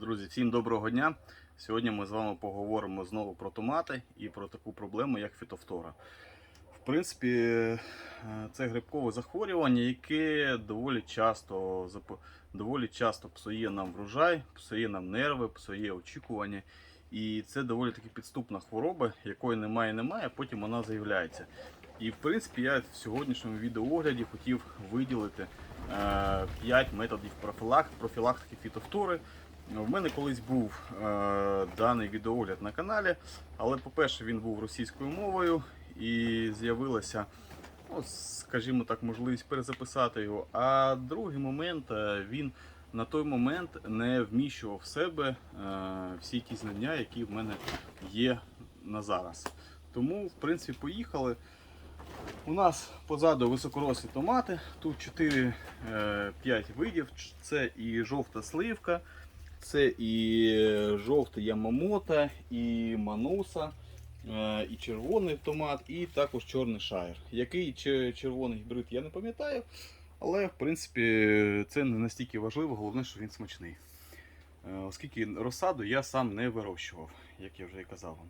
Друзі, всім доброго дня! Сьогодні ми з вами поговоримо знову про томати і про таку проблему, як фітофтора. В принципі, е, це грибкове захворювання, яке доволі часто, доволі часто псує нам врожай, псує нам нерви, псує очікування. І це доволі таки підступна хвороба, якої немає, немає, а потім вона з'являється. І в принципі я в сьогоднішньому відеоогляді хотів виділити 5 методів профілактики фітофтори. В мене колись був е, даний відеоогляд на каналі, але, по-перше, він був російською мовою і з'явилася, ну, скажімо так, можливість перезаписати його. А другий момент е, він на той момент не вміщував в себе е, всі ті знання, які в мене є на зараз. Тому, в принципі, поїхали. У нас позаду високорослі томати. Тут 4-5 видів. Це і жовта сливка, це і жовта ямамото, і мануса, е, і червоний томат, і також чорний шайр. Який червоний гібрид я не пам'ятаю, але в принципі це не настільки важливо, головне, що він смачний. Е, Оскільки розсаду я сам не вирощував, як я вже і казав вам.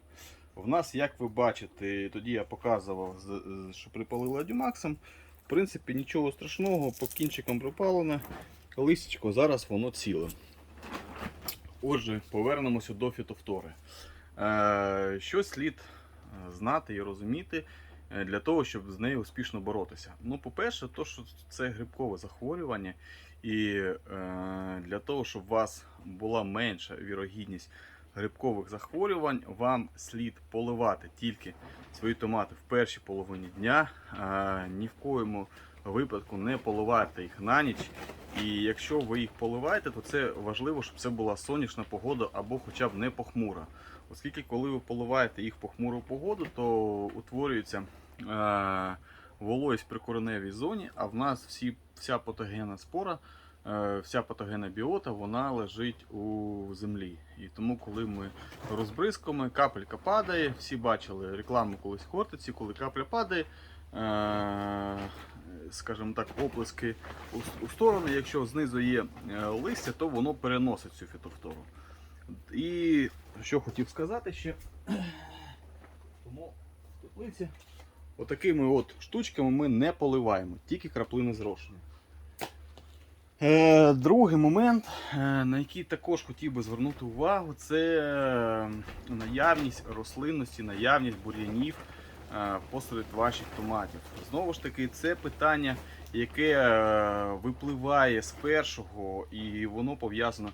В нас, як ви бачите, тоді я показував, що припалили адюмаксом. В принципі, нічого страшного, по кінчикам припалене. Листячко зараз воно ціле. Отже, повернемося до фітофтори. Е, Що слід е, знати і розуміти е, для того, щоб з нею успішно боротися? Ну, по-перше, то, що це грибкове захворювання, і для того, щоб у вас була менша вірогідність грибкових захворювань, вам слід поливати тільки свої томати в першій половині дня. Ні в коєму випадку не поливайте їх на ніч. І якщо ви їх поливаєте, то це важливо, щоб це була сонячна погода або хоча б не похмура. Оскільки, коли ви поливаєте їх в похмуру погоду, то утворюється е, вологість при кореневій зоні, а в нас всі, вся патогенна спора, е, вся патогенна біота, вона лежить у землі. І тому, коли ми розбризками, капелька падає, всі бачили рекламу колись в хортиці, коли капля падає. Е, скажімо так, оплески у, у сторони. Якщо знизу є е, листя, то воно переносить цю фітофтору. І що хотів сказати ще, тому в теплиці отакими от штучками ми не поливаємо, тільки краплини зрошення. Е, другий момент, е, на який також хотів би звернути увагу, це е, наявність рослинності, наявність бур'янів посеред ваших томатів. Знову ж таки, це питання, яке е, випливає з першого, і воно пов'язано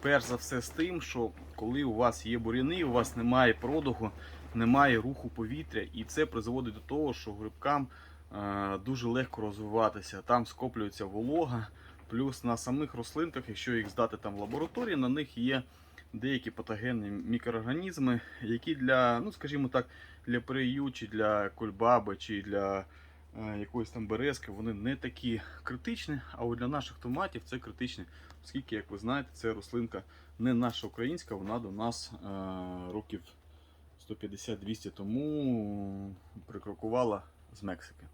перш за все з тим, що коли у вас є бур'яни, у вас немає продуху, немає руху повітря, і це призводить до того, що грибкам е, дуже легко розвиватися. Там скоплюється волога. Плюс на самих рослинках, якщо їх здати там в лабораторії, на них є деякі патогенні мікроорганізми, які для, ну скажімо так, для перею, чи для кульбаби, чи для е, якоїсь там березки, вони не такі критичні, а от для наших томатів це критичні, оскільки, як ви знаєте, це рослинка не наша українська, вона до нас е, років 150-200 тому прикрокувала з Мексики.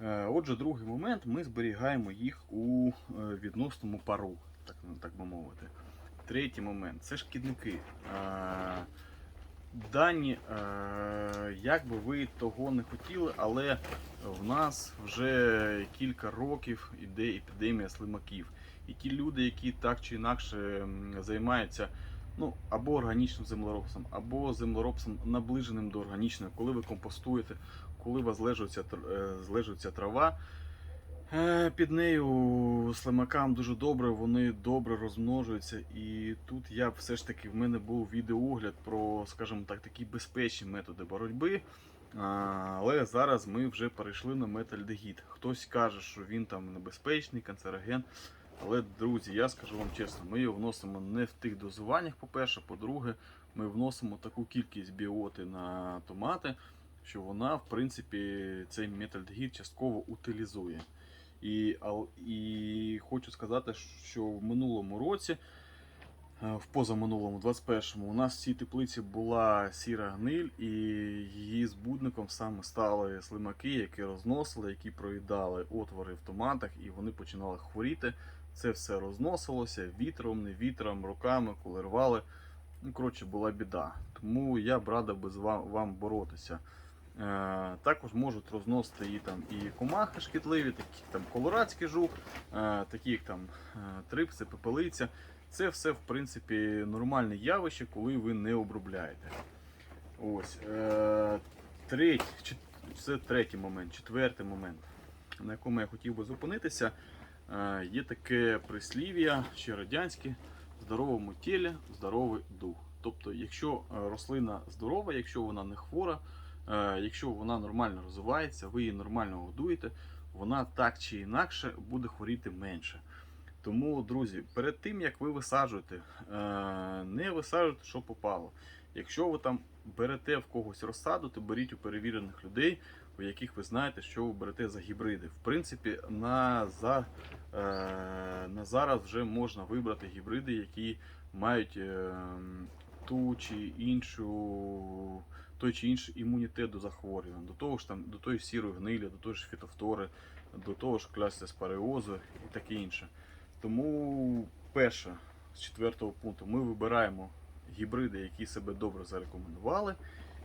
Е, Отже, другий момент, ми зберігаємо їх у е, відносному пару, так, так би мовити. Третій момент це шкідники. Дані, як би ви того не хотіли, але в нас вже кілька років іде епідемія слимаків. І ті люди, які так чи інакше займаються ну, або органічним землеробством, або землеробством наближеним до органічного, коли ви компостуєте, коли у вас злежується, е, трава. Е, Під нею слимакам дуже добре, вони добре розмножуються. І тут я все ж таки в мене був відеоогляд про, скажімо так, такі безпечні методи боротьби. Але зараз ми вже перейшли на метальдегід. Хтось каже, що він там небезпечний, канцероген. Але, друзі, я скажу вам чесно, ми його вносимо не в тих дозуваннях, по-перше. По-друге, ми вносимо таку кількість біоти на томати, що вона, в принципі, цей метальдегід частково утилізує. І, і хочу сказати, що в минулому році, е, в позаминулому, 21-му, у нас в цій теплиці була сіра гниль, і її збудником саме стали слимаки, які розносили, які проїдали отвори в томатах, і вони починали хворіти. Це все розносилося вітром, не вітром, руками, коли рвали. Ну, коротше, була біда. Тому я б радив би з вам, вам боротися. Е, також можуть розносити і, там, і комахи шкідливі, такі там колорадський жук, е, такі як там е, трипси, пепелиця. Це все, в принципі, нормальне явище, коли ви не обробляєте. Ось. Третій, це третій момент, четвертий момент, на якому я хотів би зупинитися. Є таке прислів'я, ще радянське, здоровому тілі здоровий дух. Тобто, якщо рослина здорова, якщо вона не хвора, якщо вона нормально розвивається, ви її нормально годуєте, вона так чи інакше буде хворіти менше. Тому, друзі, перед тим як ви висаджуєте, е, не висаджуйте, що попало. Якщо ви там берете в когось розсаду, то беріть у перевірених людей, у яких ви знаєте, що ви берете за гібриди. В принципі, на, за, е, на зараз вже можна вибрати гібриди, які мають е, ту чи іншу, той чи інший імунітет до захворювань, до того ж там, до тої сірої гнилі, до тої ж фітофтори, до того ж клястеспареозу і таке інше. Тому перше, з четвертого пункту, ми вибираємо гібриди, які себе добре зарекомендували.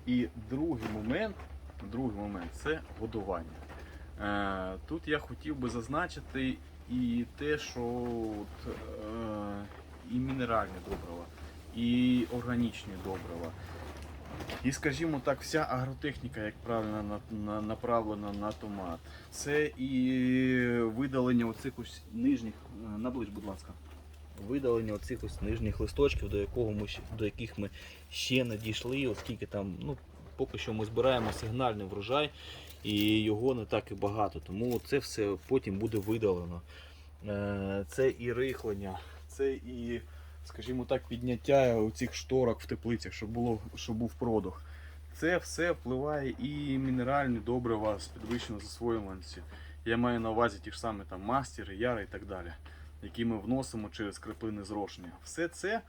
І другий момент, другий момент це годування. Е, тут я хотів би зазначити і те, що от, е, і мінеральні добрива, і органічні добрива. І, скажімо так, вся агротехніка, як правильно на, на, направлена на томат. Це і видалення оцих ось нижніх, е, наближ, будь ласка. видалення оцих ось нижніх листочків, до якого ми до яких ми ще не дійшли, оскільки там, ну, поки що ми збираємо сигнальний врожай і його не так і багато. Тому це все потім буде видалено. Е, Це і рихлення, це і, скажімо так, підняття оцих шторок в теплицях, щоб, було, щоб був продух. Це все впливає і мінеральні добрива з підвищеною засвоюваності. Я маю на увазі ті ж самі там мастери, яри і так далі, які ми вносимо через краплини зрошення. Все це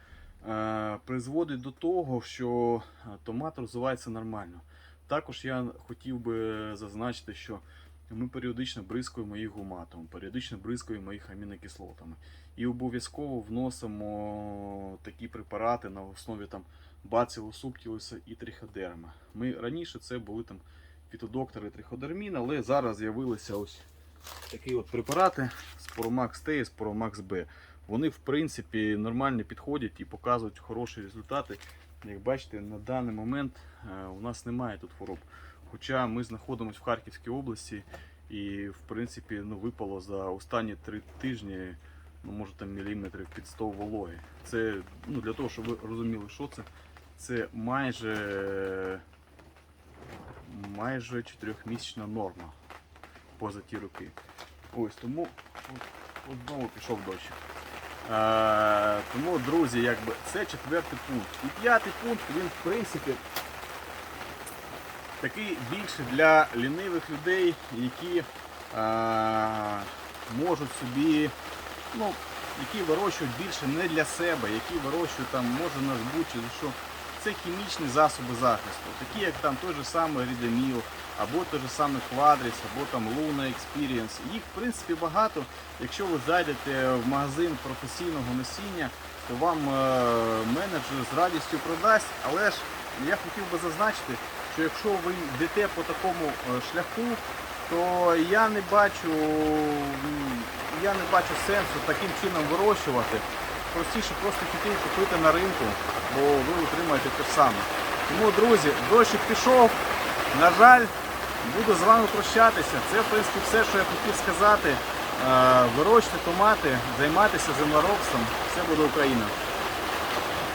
е, призводить до того, що е, томат розвивається нормально. Також я хотів би зазначити, що ми періодично бризкуємо їх гуматом, періодично бризкуємо їх амінокислотами. І обов'язково вносимо такі препарати на основі там бацилу субтілуса і триходерма. Ми раніше це були там фітодоктори триходермін, але зараз з'явилися ось такі от препарати Sporomax T і Sporomax B. Вони в принципі нормально підходять і показують хороші результати. Як бачите, на даний момент е, у нас немає тут хвороб. Хоча ми знаходимося в Харківській області і в принципі ну, випало за останні три тижні, ну може там міліметрів під 100 вологи. Це ну, для того, щоб ви розуміли, що це. Це майже майже 4-місячна норма поза ті роки. Ось тому от, знову пішов дощик. Е, тому, друзі, якби це четвертий пункт. І п'ятий пункт, він в принципі такий більше для лінивих людей, які е, можуть собі, ну, які вирощують більше не для себе, які вирощують там, може на збут що. Це хімічні засоби захисту, такі як там той же самий Рідеміл, або той же самий Quadris, або там Luna Experience. Їх в принципі багато. Якщо ви зайдете в магазин професійного насіння, то вам е, менеджер з радістю продасть. Але ж я хотів би зазначити, що якщо ви йдете по такому е, шляху, то я не бачу, я не бачу сенсу таким чином вирощувати. Простіше просто піти купити на ринку, бо ви отримаєте те ж саме. Тому, друзі, дощик пішов. На жаль, буду з вами прощатися. Це в принципі все, що я хотів сказати. Е, Вирощуйте томати, займайтеся землеробством. Все буде Україна.